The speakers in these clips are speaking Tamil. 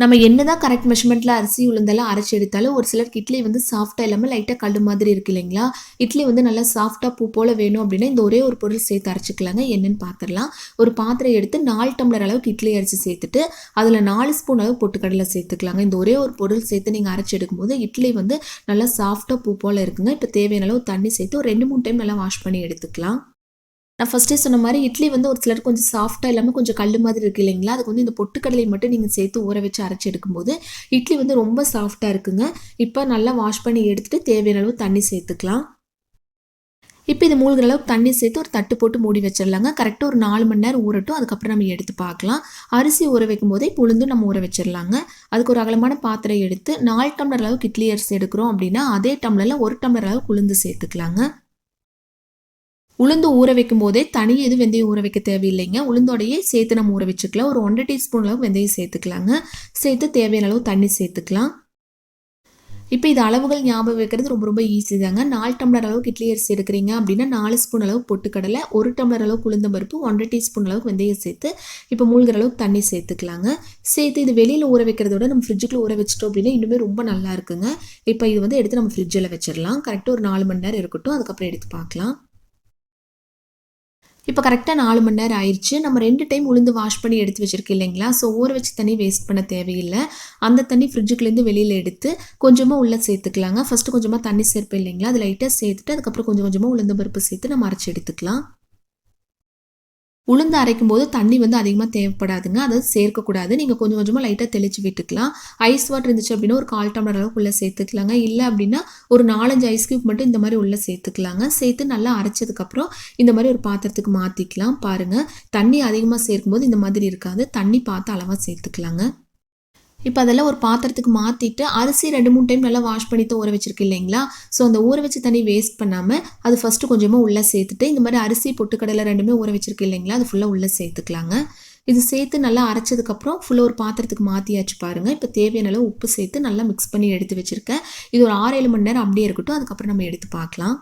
நம்ம என்ன தான் கரெக்ட் மெஷர்மெண்ட்டில் அரிசி உளுந்தெல்லாம் அரைச்சி எடுத்தாலும் ஒரு சிலருக்கு இட்லி வந்து சாஃப்டாக இல்லாமல் லைட்டாக கல் மாதிரி இருக்கு இல்லைங்களா? இட்லி வந்து நல்லா சாஃப்டாக பூ போல் வேணும் அப்படின்னா இந்த ஒரே ஒரு பொருள் சேர்த்து அரைச்சிக்கலாங்க. என்னென்னு பார்த்துடலாம் ஒரு பாத்திரம் எடுத்து நாலு டம்ளர் அளவுக்கு இட்லி அரிசி சேர்த்துட்டு அதில் நாலு ஸ்பூன் அளவு பொட்டுக்கடலை சேர்த்துக்கலாங்க. இந்த ஒரே ஒரு பொருள் சேர்த்து நீங்கள் அரைச்சி எடுக்கும்போது இட்லி வந்து நல்லா சாஃப்டாக பூ போல் இருக்குங்க. இப்போ தேவையான அளவு தண்ணி சேர்த்து ஒரு ரெண்டு மூணு டைம் நல்லா வாஷ் பண்ணி எடுத்துக்கலாம். நான் ஃபஸ்ட்டே சொன்ன மாதிரி இட்லி வந்து ஒரு சிலர் கொஞ்சம் சாஃப்டாக இல்லாமல் கொஞ்சம் கல் மாதிரி இருக்குது இல்லைங்களா? அதுக்கு வந்து இந்த பொட்டுக்கடலை மட்டும் நீங்கள் சேர்த்து ஊற வச்சு அரைச்சி எடுக்கும்போது இட்லி வந்து ரொம்ப சாஃப்டாக இருக்குங்க. இப்போ நல்லா வாஷ் பண்ணி எடுத்துகிட்டு தேவையான அளவு தண்ணி சேர்த்துக்கலாம். இப்போ இது மூழ்கிற அளவுக்கு தண்ணி சேர்த்து ஒரு தட்டு போட்டு மூடி வச்சிடலாங்க. கரெக்டாக ஒரு நாலு மணி நேரம் ஊறட்டும். அதுக்கப்புறம் நம்ம எடுத்து பார்க்கலாம். அரிசி ஊற வைக்கும் போதே புழுந்து நம்ம ஊற வச்சிடலாங்க. அதுக்கு ஒரு அகலமான பாத்திரம் எடுத்து நாலு டம்ளர் அளவுக்கு இட்லி அரிசி எடுக்கிறோம் அப்படின்னா அதே டம்ளரில் ஒரு டம்ளர் அளவுக்கு உளுந்து சேர்த்துக்கலாங்க. உளுந்து ஊற வைக்கும் போதே தனியாக எதுவும் வெந்தயம் ஊற வைக்க தேவையில்லைங்க. உளுந்தோடையே சேர்த்து நம்ம ஊற வச்சுக்கலாம். ஒரு ஒன்றரை டீஸ்பூன் அளவு வெந்தயம் சேர்த்துக்கலாங்க. சேர்த்து தேவையான அளவு தண்ணி சேர்த்துக்கலாம். இப்போ இது அளவுகள் ஞாபகம் வைக்கிறது ரொம்ப ரொம்ப ஈஸி தாங்க. நாலு டம்ளர் அளவுக்கு இட்லி அரிசி எடுக்கிறீங்க அப்படின்னா நாலு ஸ்பூன் அளவு பொட்டுக்கடலை ஒரு டம்ளர் அளவுக்கு உளுந்த பருப்பு ஒன்றரை டீஸ்பூன் அளவுக்கு வெந்தயம் சேர்த்து இப்போ மூழ்கிற அளவுக்கு தண்ணி சேர்த்துக்கலாங்க. சேர்த்து இது வெளியில் ஊற வைக்கிறத விட நம்ம ஃப்ரிட்ஜுக்குள்ள ஊற வச்சிட்டோம் அப்படின்னா இன்னுமே ரொம்ப நல்லா இருக்குங்க. இப்போ இது வந்து எடுத்து நம்ம ஃப்ரிட்ஜில் வச்சிடலாம். கரெக்டாக ஒரு நாலு மணி நேரம் இருக்கட்டும். அதுக்கப்புறம் எடுத்து பார்க்கலாம். இப்போ கரெக்டாக நாலு மணி நேரம் ஆயிடுச்சு நம்ம ரெண்டு டைம் உளுந்து வாஷ் பண்ணி எடுத்து வச்சிருக்கோம் இல்லைங்களா? ஸோ ஊற வச்சு தண்ணி வேஸ்ட் பண்ண தேவையில்லை. அந்த தண்ணி ஃப்ரிட்ஜுக்குலேருந்து வெளியில் எடுத்து கொஞ்சமாக உள்ளே சேர்த்துக்கலாங்க. ஃபஸ்ட்டு கொஞ்சமாக தண்ணி சேர்ப்பேன் இல்லைங்களா? அது லைட்டாக சேர்த்துட்டு அதுக்கப்புறம் கொஞ்சம் கொஞ்சமாக உளுந்த பருப்பு சேர்த்து நம்ம அரைச்சி எடுத்துக்கலாம். உளுந்து அரைக்கும் போது தண்ணி வந்து அதிகமாக தேவைப்படாதுங்க. அதை சேர்க்கக்கூடாது. நீங்கள் கொஞ்சம் கொஞ்சமாக லைட்டாக தெளித்து விட்டுக்கலாம். ஐஸ் வாட்டர் இருந்துச்சு அப்படின்னா ஒரு கால் டம்ளர் அளவுக்கு உள்ளே சேர்த்துக்கலாங்க. இல்லை அப்படின்னா ஒரு நாலஞ்சு ஐஸ் க்யூப் மட்டும் இந்த மாதிரி உள்ளே சேர்த்துக்கலாங்க. சேர்த்து நல்லா அரைச்சதுக்கப்புறம் இந்த மாதிரி ஒரு பாத்திரத்துக்கு மாற்றிக்கலாம் பாருங்கள் தண்ணி அதிகமாக சேர்க்கும்போது இந்த மாதிரி இருக்காது. தண்ணி பார்த்து அளவாக சேர்த்துக்கலாங்க. இப்போ அதெல்லாம் ஒரு பாத்திரத்துக்கு மாற்றிட்டு அரிசி ரெண்டு மூணு டைம் நல்லா வாஷ் பண்ணி தான் ஊற வச்சிருக்கு இல்லைங்களா? ஸோ அந்த ஊற வச்ச தண்ணி வேஸ்ட் பண்ணாமல் அது ஃபஸ்ட்டு கொஞ்சமாக உள்ளே சேர்த்துட்டு இந்த மாதிரி அரிசி பொட்டுக்கடலை ரெண்டுமே ஊற வச்சிருக்கு இல்லைங்களா? அது ஃபுல்லாக உள்ளே சேர்த்துக்கலாங்க. இது சேர்த்து நல்லா அரைச்சதுக்கப்புறம் ஃபுல்லாக ஒரு பாத்திரத்துக்கு மாற்றியாச்சு பாருங்கள் இப்போ தேவையான அளவு உப்பு சேர்த்து நல்லா மிக்ஸ் பண்ணி எடுத்து வச்சுருக்கேன். இது ஒரு ஆறு ஏழு மணி நேரம் அப்படியே இருக்கட்டும். அதுக்கப்புறம் நம்ம எடுத்து பார்க்கலாம்.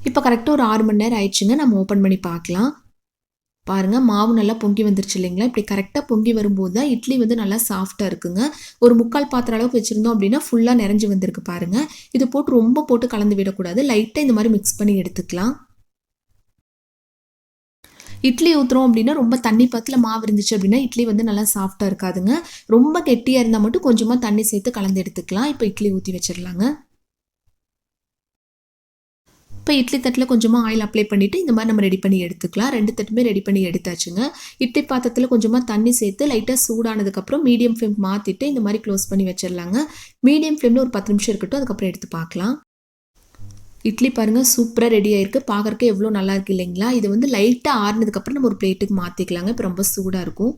இப்போ கரெக்டாக ஒரு ஆறு மணி நேரம் ஆயிடுச்சுங்க. நம்ம ஓப்பன் பண்ணி பார்க்கலாம். பாருங்கள் மாவு நல்லா பொங்கி வந்துருச்சு இல்லைங்களா? இப்படி கரெக்டாக பொங்கி வரும்போது தான் இட்லி வந்து நல்லா சாஃப்டாக இருக்குங்க. ஒரு முக்கால் பாத்திர அளவுக்கு வச்சுருந்தோம் அப்படின்னா ஃபுல்லாக நிறைஞ்சு வந்திருக்கு பாருங்கள் இது போட்டு ரொம்ப போட்டு கலந்து விடக்கூடாது. லைட்டாக இந்த மாதிரி மிக்ஸ் பண்ணி எடுத்துக்கலாம். இட்லி ஊற்றுறோம் அப்படின்னா ரொம்ப தண்ணி பத்தில் மாவு இருந்துச்சு அப்படின்னா இட்லி வந்து நல்லா சாஃப்டாக இருக்காதுங்க. ரொம்ப கெட்டியாக இருந்தால் மட்டும் கொஞ்சமாக தண்ணி சேர்த்து கலந்து எடுத்துக்கலாம். இப்போ இட்லி ஊற்றி வச்சிடலாங்க. இப்போ இட்லி தட்டில் கொஞ்சமாக ஆயில் அப்ளை பண்ணிவிட்டு இந்த மாதிரி நம்ம ரெடி பண்ணி எடுத்துக்கலாம். ரெண்டு தட்டுமே ரெடி பண்ணி எடுத்தாச்சுங்க. இட்லி பாத்திரத்தில் கொஞ்சமாக தண்ணி சேர்த்து லைட்டாக சூடானதுக்கப்புறம் மீடியம் ஃப்ளேம் மாற்றிட்டு இந்த மாதிரி க்ளோஸ் பண்ணி வச்சிடலாங்க. மீடியம் ஃப்ளேமில் ஒரு பத்து நிமிஷம் இருக்கட்டும் அதுக்கப்புறம் எடுத்து பார்க்கலாம். இட்லி பாருங்கள் சூப்பராக ரெடி ஆயிருக்கு. பார்க்குறக்கு எவ்வளோ நல்லா இருக்கு இல்லைங்களா? இது வந்து லைட்டாக ஆறுனதுக்கப்புறம் நம்ம ஒரு பிளேட்டுக்கு மாற்றிக்கலாங்க இப்போ ரொம்ப சூடாக இருக்கும்.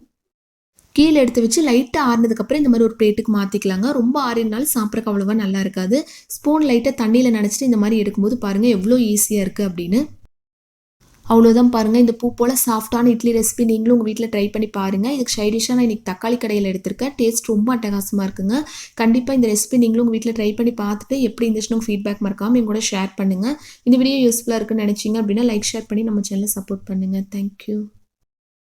கீழே எடுத்து வச்சு லைட்டாக ஆறினதுக்கப்புறம் இந்த மாதிரி ஒரு பிளேட்டுக்கு மாற்றிக்கலாங்க ரொம்ப ஆறினாலும் சாப்பிட்றக்கு அவ்வளோவா நல்லா இருக்காது. ஸ்பூன் லைட்டாக தண்ணியில் நினச்சிட்டு இந்த மாதிரி எடுக்கும்போது பாருங்கள் எவ்வளோ ஈஸியாக இருக்குது அப்படின்னு. அவ்வளோதான் பாருங்கள் இந்த பூ போல் சாஃப்டான இட்லி ரெசிபி நீங்களும் உங்கள் வீட்டில் ட்ரை பண்ணி பாருங்கள் இதுக்கு சைடிஷாக நான் இன்றைக்கி தக்காளி கடையில் எடுத்திருக்கேன். டேஸ்ட் ரொம்ப அட்டகாசமாக இருக்குங்க. கண்டிப்பாக இந்த ரெசிபி நீங்களும் உங்கள் வீட்டில் ட்ரை பண்ணி பார்த்துட்டு எப்படி இருந்துச்சுன்னு ஃபீட்பேக் மறக்காமல் எங்கூட ஷேர் பண்ணுங்கள் இந்த வீடியோ யூஸ்ஃபுல்லாக இருக்குன்னு நினச்சிங்க அப்படின்னா லைக் ஷேர் பண்ணி நம்ம சேனலை சப்போர்ட் பண்ணுங்கள் தேங்க்யூ